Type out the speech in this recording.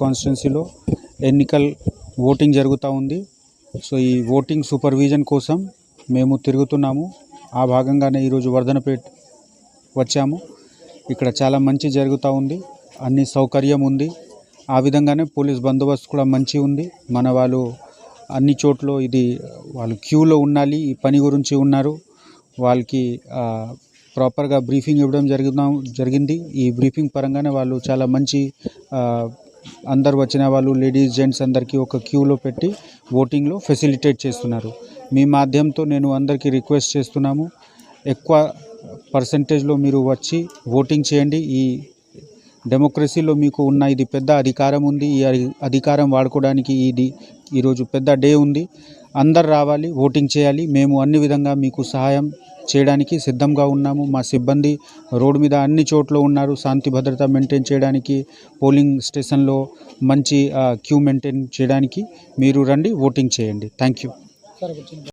కాన్స్టిట్యున్సీలో ఎన్నికల్ ఓటింగ్ జరుగుతూ ఉంది. సో ఈ ఓటింగ్ సూపర్విజన్ కోసం మేము తిరుగుతున్నాము. ఆ భాగంగానే ఈరోజు వర్ధనపేట్ వచ్చాము. ఇక్కడ చాలా మంచి జరుగుతూ ఉంది. అన్ని సౌకర్యం ఉంది. ఆ విధంగానే పోలీస్ బందోబస్తు కూడా మంచి ఉంది. మన వాళ్ళు అన్ని చోట్ల ఇది వాళ్ళు క్యూలో ఉండాలి ఈ పని గురించి ఉన్నారు. వాళ్ళకి ప్రాపర్గా బ్రీఫింగ్ ఇవ్వడం జరుగుతా జరిగింది. ఈ బ్రీఫింగ్ పరంగానే వాళ్ళు చాలా మంచి అందరు వచ్చిన వాళ్ళు లేడీస్ జెంట్స్ అందరికీ ఒక క్యూలో పెట్టి ఓటింగ్లో ఫెసిలిటేట్ చేస్తున్నారు. మీ మాధ్యమంతో నేను అందరికీ రిక్వెస్ట్ చేస్తున్నాము. ఎక్కువ పర్సంటేజ్లో మీరు వచ్చి ఓటింగ్ చేయండి. ఈ డెమోక్రసీలో మీకు ఉన్న ఇది పెద్ద అధికారం ఉంది. ఈ అధికారం వాడుకోవడానికి ఇది ఈరోజు పెద్ద డే ఉంది. అందరు రావాలి ఓటింగ్ చేయాలి. మేము అన్ని విధంగా మీకు సహాయం చేయడానికి సిద్ధంగా ఉన్నాము. మా సిబ్బంది రోడ్డు మీద అన్ని చోట్ల ఉన్నారు. శాంతి భద్రత మెయింటైన్ చేయడానికి పోలింగ్ స్టేషన్లో మంచి క్యూ మెయింటైన్ చేయడానికి మీరు రండి ఓటింగ్ చేయండి. Thank you.